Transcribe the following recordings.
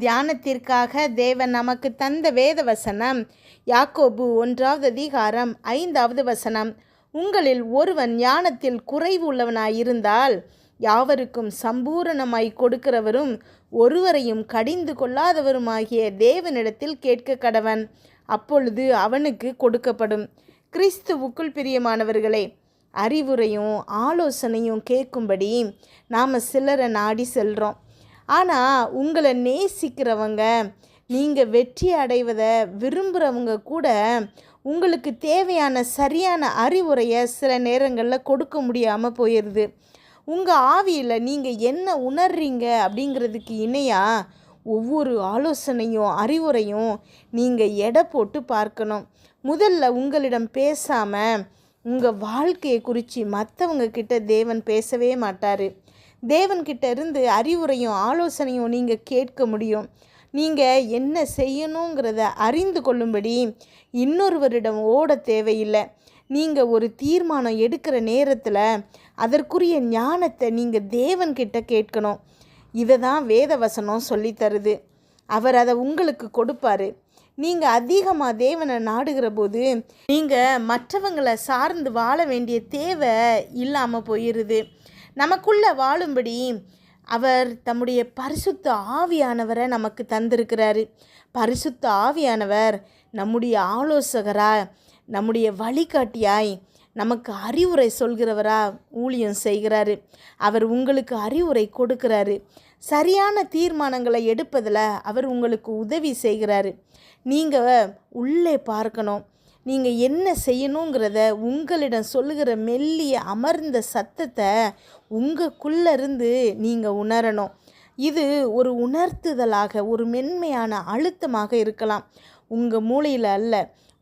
தியானத்திற்காக தேவன் நமக்கு தந்த வேத வசனம். யாக்கோபு ஒன்றாவது அதிகாரம் ஐந்தாவது வசனம். உங்களில் ஒருவன் ஞானத்தில் குறைவு உள்ளவனாயிருந்தால் யாவருக்கும் சம்பூரணமாய் கொடுக்கிறவரும் ஒருவரையும் கடிந்து கொள்ளாதவருமாகிய தேவனிடத்தில் கேட்க கடவன். அப்பொழுது அவனுக்கு கொடுக்கப்படும். கிறிஸ்துவுக்குள் பிரியமானவர்களே அறிவுரையும் ஆலோசனையும் கேட்கும்படி நாம் சிலரை நாடி செல்கிறோம் ஆனால் உங்களை நேசிக்கிறவங்க நீங்கள் வெற்றி அடைவதை விரும்புகிறவங்க கூட உங்களுக்கு தேவையான சரியான அறிவுரையை சில நேரங்களில் கொடுக்க முடியாமல் போயிடுது உங்கள் ஆவியில் நீங்கள் என்ன உணர்றீங்க அப்படிங்கிறதுக்கு இணையாக ஒவ்வொரு ஆலோசனையும் அறிவுரையும் நீங்கள் எடை போட்டு பார்க்கணும். முதல்ல உங்களிடம் பேசாமல் உங்கள் வாழ்க்கையை குறித்து மற்றவங்க கிட்ட தேவன் பேசவே மாட்டார். தேவன்கிட்ட இருந்து அறிவுரையும் ஆலோசனையும் நீங்கள் கேட்க முடியும். நீங்கள் என்ன செய்யணுங்கிறத அறிந்து கொள்ளும்படி இன்னொருவரிடம் ஓட தேவையில்லை. நீங்கள் ஒரு தீர்மானம் எடுக்கிற நேரத்தில் அதற்குரிய ஞானத்தை நீங்கள் தேவன்கிட்ட கேட்கணும். இதை தான் வேதவசனம் சொல்லித்தருது அவர் அதை உங்களுக்கு கொடுப்பாரு. நீங்கள் அதிகமாக தேவனை நாடுகிற போது நீங்கள் மற்றவங்களை சார்ந்து வாழ வேண்டிய தேவை இல்லாமல் போயிடுது நமக்குள்ளே வாழும்படி அவர் தம்முடைய பரிசுத்த ஆவியானவரை நமக்கு தந்திருக்கிறாரு. பரிசுத்த ஆவியானவர் நம்முடைய ஆலோசகராக நம்முடைய வழிகாட்டியாய் நமக்கு அறிவுரை சொல்கிறவரா ஊழியம் செய்கிறாரு. அவர் உங்களுக்கு அறிவுரை கொடுக்கிறாரு. சரியான தீர்மானங்களை எடுப்பதில் அவர் உங்களுக்கு உதவி செய்கிறாரு. நீங்கள் உள்ளே பார்க்கணும். நீங்கள் என்ன செய்யணுங்கிறத உங்களிடம் சொல்லுகிற மெல்லிய அமர்ந்த சத்தத்தை உங்களுக்குள்ளேருந்து நீங்கள் உணரணும். இது ஒரு உணர்த்துதலாக ஒரு மென்மையான அழுத்தமாக இருக்கலாம். உங்கள் மூளையில் அல்ல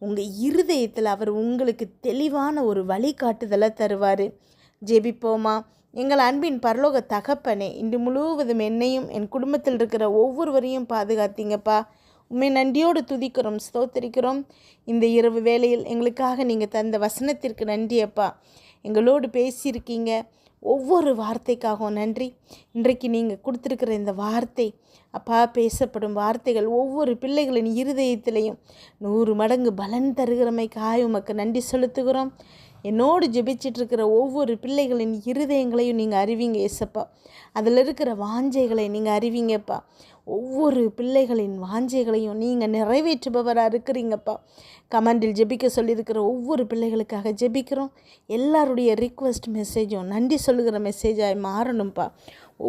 உங்கள் இருதயத்தில் அவர் உங்களுக்கு தெளிவான ஒரு வழிகாட்டுதலை தருவார். ஜெபிப்போமா? எங்கள் அன்பின் பரலோக தகப்பனே இன்று முழுவதும் என்னையும் என் குடும்பத்தில் இருக்கிற ஒவ்வொருவரையும் பாதுகாத்தீங்கப்பா. உண்மை நன்றியோடு துதிக்கிறோம் ஸ்தோத்தரிக்கிறோம். இந்த இரவு வேளையில் எங்களுக்காக நீங்கள் தந்த வசனத்திற்கு நன்றி அப்பா. எங்களோடு பேசியிருக்கீங்க ஒவ்வொரு வார்த்தைக்காகவும் நன்றி. இன்றைக்கு நீங்கள் கொடுத்துருக்கிற இந்த வார்த்தை அப்பா பேசப்படும் வார்த்தைகள் ஒவ்வொரு பிள்ளைகளின் இருதயத்திலையும் நூறு மடங்கு பலன் தருகிறமைக்காக உமக்கு நன்றி செலுத்துகிறோம். என்னோடு ஜெபிச்சிட்ருக்கிற ஒவ்வொரு பிள்ளைகளின் இருதயங்களையும் நீங்கள் அறிவிங்க ஏசப்பா. அதில் இருக்கிற வாஞ்சைகளை நீங்கள் அறிவிங்கப்பா ஒவ்வொரு பிள்ளைகளின் வாஞ்சைகளையும் நீங்கள் நிறைவேற்றுபவராக இருக்கிறீங்கப்பா. கமெண்டில் ஜெபிக்க சொல்லியிருக்கிற ஒவ்வொரு பிள்ளைகளுக்காக ஜெபிக்கிறோம். எல்லாருடைய ரிக்வெஸ்ட் மெசேஜும் நன்றி சொல்லுகிற மெசேஜாக மாறணும்ப்பா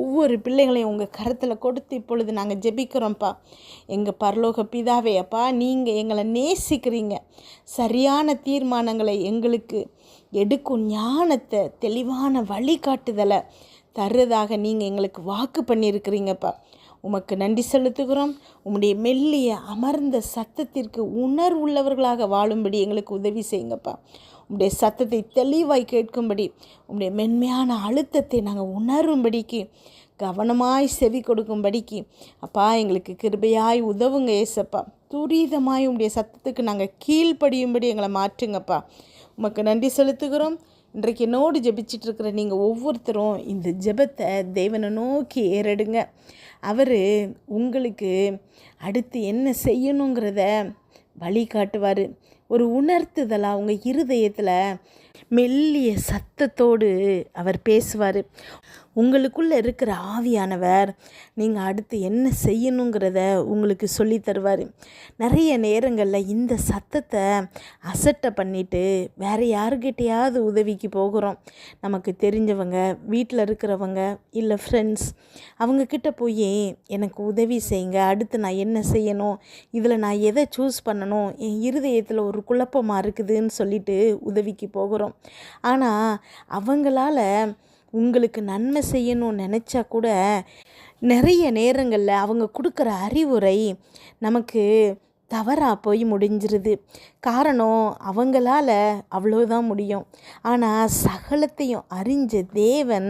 ஒவ்வொரு பிள்ளைகளையும் உங்கள் கருத்தில் கொடுத்து இப்பொழுது நாங்கள் ஜெபிக்கிறோம்ப்பா எங்கள் பரலோக பிதாவே அப்பா நீங்கள் எங்களை நேசிக்கிறீங்க. சரியான தீர்மானங்களை எங்களுக்கு எடுக்கும் ஞானத்தை தெளிவான வழிகாட்டுதலை தர்றதாக நீங்கள் எங்களுக்கு வாக்கு பண்ணியிருக்கிறீங்கப்பா. உமக்கு நன்றி செலுத்துகிறோம். உம்முடைய மெல்லிய அமர்ந்த சத்தத்திற்கு உணர்வுள்ளவர்களாக வாழும்படி எங்களுக்கு உதவி செய்யுங்கப்பா. உம்முடைய சத்தத்தை தெளிவாய் கேட்கும்படி உம்முடைய மென்மையான அழுத்தத்தை நாங்கள் உணரும்படிக்கு கவனமாய் செவி கொடுக்கும்படிக்கு அப்பா எங்களுக்கு கிருபையாய் உதவுங்க ஏசப்பா துரிதமாய் உம்முடைய சத்தத்துக்கு நாங்கள் கீழ்ப்படியும்படி எங்களை மாற்றுங்கப்பா. உமக்கு நன்றி செலுத்துகிறோம். இன்றைக்கு என்னோடு ஜெபிச்சிட்டு இருக்கிற நீங்கள் ஒவ்வொருத்தரும் இந்த ஜெபத்தை தேவனை நோக்கி ஏறெடுங்க. அவர் உங்களுக்கு அடுத்து என்ன செய்யணுங்கிறத வழி காட்டுவார் ஒரு உணர்த்துதலாக உங்கள் இருதயத்தில் மெல்லிய சத்தத்தோடு அவர் பேசுவார். உங்களுக்குள்ளே இருக்கிற ஆவியானவர் நீங்கள் அடுத்து என்ன செய்யணுங்கிறத உங்களுக்கு சொல்லி தருவார். நிறைய நேரங்களில் இந்த சத்தத்தை அசட்டை பண்ணிவிட்டு வேறு யாருக்கிட்டேயாவது உதவிக்கு போகிறோம். நமக்கு தெரிஞ்சவங்க வீட்டில் இருக்கிறவங்க இல்லை ஃப்ரெண்ட்ஸ் அவங்கக்கிட்ட போய் எனக்கு உதவி செய்யுங்க அடுத்து நான் என்ன செய்யணும் இதில் நான் எதை சூஸ் பண்ணணும் என் இருதயத்தில் ஒரு குழப்பமாக இருக்குதுன்னு சொல்லிட்டு உதவிக்கு போகிறோம். ஆனால் அவங்களால உங்களுக்கு நன்மை செய்யணும்னு நினச்சா கூட நிறைய நேரங்களில் அவங்க கொடுக்குற அறிவுரை நமக்கு தவறாக போய் முடிஞ்சிருது. காரணம் அவங்களால அவ்வளோதான் முடியும். ஆனால் சகலத்தையும் அறிஞ்ச தேவன்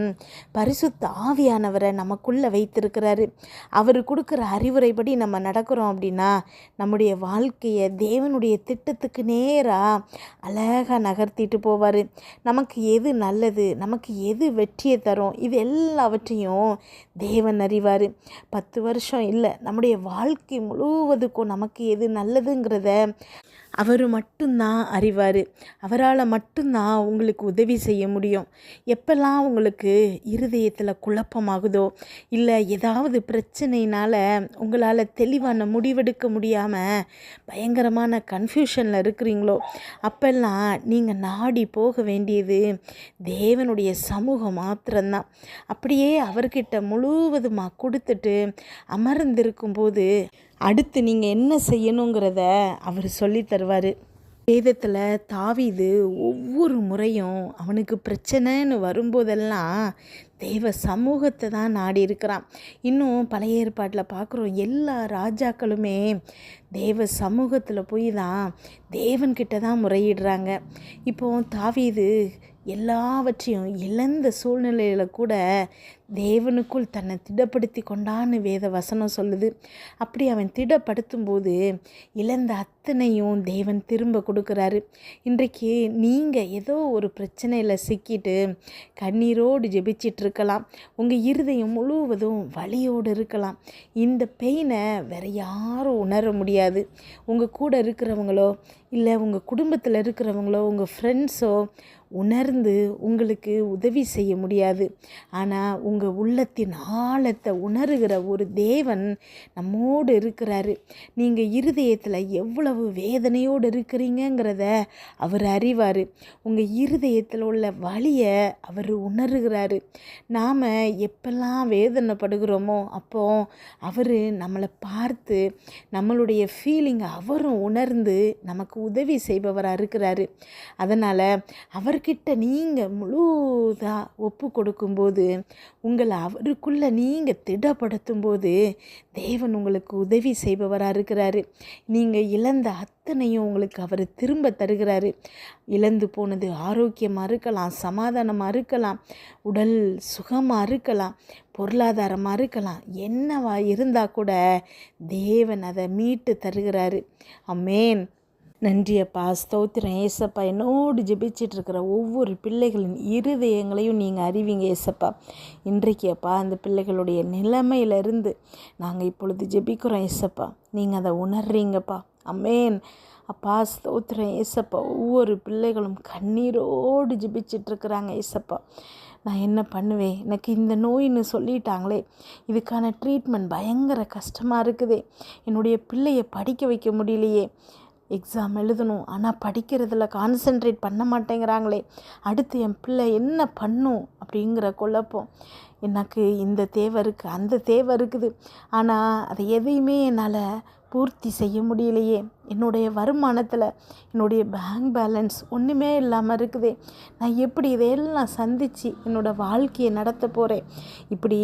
பரிசுத்த ஆவியானவரை நமக்குள்ளே வைத்திருக்கிறாரு. அவர் கொடுக்குற அறிவுரைப்படி நம்ம நடக்கிறோம் அப்படின்னா நம்முடைய வாழ்க்கையை தேவனுடைய திட்டத்துக்கு நேராக அழகாக நகர்த்திட்டு போவார். நமக்கு எது நல்லது நமக்கு எது வெற்றியை தரும் இது எல்லாவற்றையும் தேவன் அறிவார். பத்து வருஷம் இல்லை நம்முடைய வாழ்க்கை முழுவதுக்கும் நமக்கு எது நல்லதுங்கிறத அவர் மட்டும்தான் அறிவார். அவரால் மட்டும்தான் உங்களுக்கு உதவி செய்ய முடியும். எப்பெல்லாம் உங்களுக்கு இருதயத்தில் குழப்பமாகுதோ இல்லை ஏதாவது பிரச்சனையினால் உங்களால் தெளிவான முடிவெடுக்க முடியாமல் பயங்கரமான கன்ஃபியூஷனில் இருக்கிறீங்களோ அப்பெல்லாம் நீங்கள் நாடி போக வேண்டியது தேவனுடைய சமூகம் மாத்திரம்தான். அப்படியே அவர்கிட்ட முழுவதுமாக கொடுத்துட்டு அமர்ந்திருக்கும்போது அடுத்து நீங்கள் என்ன செய்யணுங்கிறத அவர் சொல்லி வருவார் வேதத்தில் தாவிது ஒவ்வொரு முறையும் அவனுக்கு பிரச்சனைன்னு வரும்போதெல்லாம் தேவ சமூகத்தை தான் நாடி இருக்கிறான். இன்னும் பழைய ஏற்பாட்டில் பார்க்குறோம் எல்லா ராஜாக்களுமே தேவ சமூகத்தில் போய் தான் தேவன்கிட்ட தான் முறையிடுறாங்க. இப்போ தாவிது எல்லாவற்றையும் இழந்த சூழ்நிலையில் கூட தேவனுக்குள் தன்னை திடப்படுத்தி கொண்டான்னு வேத வசனம் சொல்லுது. அப்படி அவன் திடப்படுத்தும் போது இழந்த அத்தனையும் தேவன் திரும்ப கொடுக்குறாரு. இன்றைக்கு நீங்கள் ஏதோ ஒரு பிரச்சனையில் சிக்கிட்டு கண்ணீரோடு ஜெபிச்சிட்டு இருக்கலாம். உங்கள் இருதயம் முழுவதும் வலியோடு இருக்கலாம். இந்த பெயினை வேற யாரும் உணர முடியாது. உங்கள் கூட இருக்கிறவங்களோ இல்லை உங்கள் குடும்பத்தில் இருக்கிறவங்களோ உங்கள் ஃப்ரெண்ட்ஸோ உணர்ந்து உங்களுக்கு உதவி செய்ய முடியாது. ஆனால் உங்கள் உள்ளத்தின் ஆழத்தை உணர்கிற ஒரு தேவன் நம்மோடு இருக்கிறாரு. நீங்கள் இருதயத்தில் எவ்வளவு வேதனையோடு இருக்கிறீங்கங்கிறத அவர் அறிவார். உங்கள் இருதயத்தில் உள்ள வழியை அவர் உணர்கிறாரு. நாம் எப்பெல்லாம் வேதனைப்படுகிறோமோ அப்போ அவர் நம்மளை பார்த்து நம்மளுடைய ஃபீலிங்கை அவரும் உணர்ந்து நமக்கு உதவி செய்பவராக இருக்கிறாரு. அதனால் அவர்கிட்ட நீங்கள் முழுதாக ஒப்பு கொடுக்கும்போது உங்களை அவருக்குள்ளே நீங்கள் திடப்படுத்தும் போது தேவன் உங்களுக்கு உதவி செய்பவராக இருக்கிறாரு. நீங்கள் இழந்த அத்தனையும் உங்களுக்கு அவர் திரும்ப தருகிறாரு. இழந்து போனது ஆரோக்கியமாக இருக்கலாம் சமாதானமாக இருக்கலாம் உடல் சுகமாக இருக்கலாம் பொருளாதாரமாக இருக்கலாம் என்னவா இருந்தால் கூட தேவன் அதை மீட்டு தருகிறாரு. அம்மேன் நன்றி அப்பா ஸ்தோத்திரம். ஏசப்பா என்னோடு ஜெபிச்சிட்டு இருக்கிற ஒவ்வொரு பிள்ளைகளின் இருதயங்களையும் நீங்கள் அறிவிங்க ஏசப்பா. இன்றைக்கு அப்பா அந்த பிள்ளைகளுடைய நிலைமையிலிருந்து நாங்கள் இப்பொழுது ஜெபிக்கிறோம் ஏசப்பா. நீங்கள் அதை உணர்றீங்கப்பா. அம்மேன் அப்பா ஸ்தோத்திரம். ஏசப்பா ஒவ்வொரு பிள்ளைகளும் கண்ணீரோடு ஜெபிச்சிட்ருக்கிறாங்க ஏசப்பா. நான் என்ன பண்ணுவேன்? எனக்கு இந்த நோயின்னு சொல்லிட்டாங்களே. இதுக்கான ட்ரீட்மெண்ட் பயங்கர கஷ்டமாக இருக்குதே. என்னுடைய பிள்ளையை படிக்க வைக்க முடியலையே. எக்ஸாம் எழுதணும். ஆனால் படிக்கிறதுல கான்சென்ட்ரேட் பண்ண மாட்டேங்கிறாங்களே. அடுத்து என் பிள்ளை என்ன பண்ணும் அப்படிங்கிற குழப்பம். எனக்கு இந்த தேவை இருக்குது அந்த தேவை இருக்குது. ஆனால் அதை எதையுமே என்னால் பூர்த்தி செய்ய முடியலையே. என்னுடைய வருமானத்தில் என்னுடைய பேங்க் பேலன்ஸ் ஒன்றுமே இல்லாமல் இருக்குதே. நான் எப்படி இதையெல்லாம் சந்தித்து என்னோடய வாழ்க்கையை நடத்த போகிறேன் இப்படி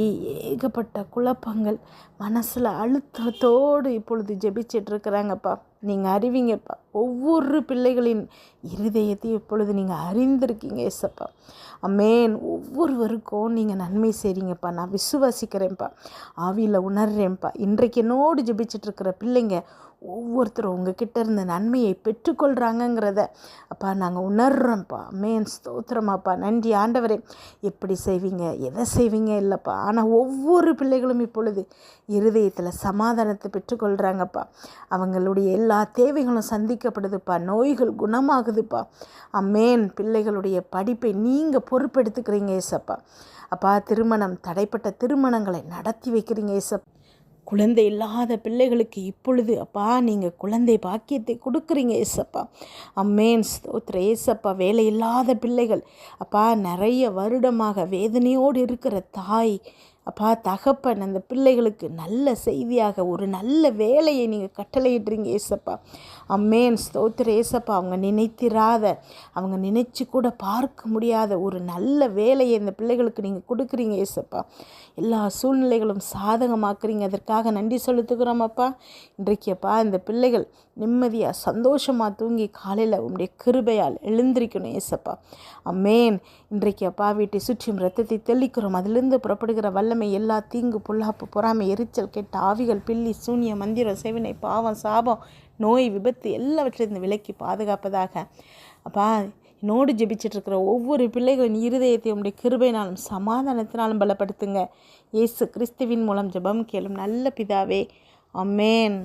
ஏகப்பட்ட குழப்பங்கள் மனசில் அழுத்தத்தோடு இப்பொழுது ஜெபிச்சிட்ருக்குறாங்கப்பா நீங்கள் அறிவிங்கப்பா. ஒவ்வொரு பிள்ளைகளின் இருதயத்தையும் இப்பொழுது நீங்கள் அறிந்திருக்கீங்க ஏசப்பா. அம்மேன் ஒவ்வொருவருக்கும் நீங்கள் நன்மை செய்கிறீங்கப்பா நான் விசுவாசிக்கிறேன்ப்பா. ஆவியில் உணர்றேன்ப்பா. இன்றைக்கு என்னோடு ஜெபிச்சிட்ருக்கிற பிள்ளைங்க ஒவ்வொருத்தரும் உங்ககிட்ட இருந்த நன்மையை பெற்றுக்கொள்கிறாங்கங்கிறத அப்பா நாங்கள் உணர்றோம்ப்பா. மேன் ஸ்தோத்திரமாப்பா. நன்றி. ஆண்டவரே. எப்படி செய்வீங்க? எதை செய்வீங்க? இல்லைப்பா. ஆனால் ஒவ்வொரு பிள்ளைகளும் இப்பொழுது இருதயத்தில் சமாதானத்தை பெற்றுக்கொள்கிறாங்கப்பா அவங்களுடைய எல்லா தேவைகளும் சந்திக்கப்படுதுப்பா. நோய்கள் குணமாகுதுப்பா. அம்மேன். பிள்ளைகளுடைய படிப்பை நீங்கள் பொறுப்பெடுத்துக்கிறீங்க ஏசப்பா. அப்பா திருமணம் தடைப்பட்ட திருமணங்களை நடத்தி வைக்கிறீங்க ஏசப்பா. குழந்தை இல்லாத பிள்ளைகளுக்கு இப்பொழுது அப்பா நீங்கள் குழந்தை பாக்கியத்தை கொடுக்குறீங்க ஏசப்பா. அம்மேன் ஸ்தோத்திர ஏசப்பா வேலை இல்லாத பிள்ளைகள். அப்பா நிறைய வருடமாக வேதனையோடு இருக்கிற தாய் அப்பா தகப்பன் அந்த பிள்ளைகளுக்கு நல்ல செய்தியாக ஒரு நல்ல வேலையை நீங்கள் கட்டளையிடுறீங்க ஏசப்பா. அம்மேன். ஸ்தோத்திர ஏசப்பா அவங்க நினைத்திராத அவங்க நினைச்சு கூட பார்க்க முடியாத ஒரு நல்ல வேலையை இந்த பிள்ளைகளுக்கு நீங்கள் கொடுக்குறீங்க ஏசப்பா. எல்லா சூழ்நிலைகளும் சாதகமாக்குறீங்க. அதற்காக நன்றி செலுத்துக்கிறோம் அப்பா. இன்றைக்கு அப்பா இந்த பிள்ளைகள் நிம்மதியாக சந்தோஷமாக தூங்கி காலையில் உங்களுடைய கிருபையால் எழுந்திருக்கணும் ஏசப்பா. அம்மேன். இன்றைக்கு அப்பா வீட்டை சுற்றியும் ரத்தத்தை தெளிக்கிறோம். அதிலிருந்து புறப்படுகிற வல்ல வல்லமை எல்லா தீங்கு பொல்லாப்பு பொறாமை எரிச்சல் கெட்ட ஆவிகள் பில்லி சூன்ய மந்திரம் செவினை பாவம் சாபம் நோய் விபத்து எல்லாவற்றிலிருந்து விலக்கி பாதுகாப்பதாக. அப்பா என்னோடு ஜெபிச்சிட்டு இருக்கிற ஒவ்வொரு பிள்ளைகளின் இருதயத்தை உடைய கிருபைனாலும் சமாதானத்தினாலும் பலப்படுத்துங்க. இயேசு கிறிஸ்துவின் மூலம் ஜெபம் கேளும் நல்ல பிதாவே. அம்மேன்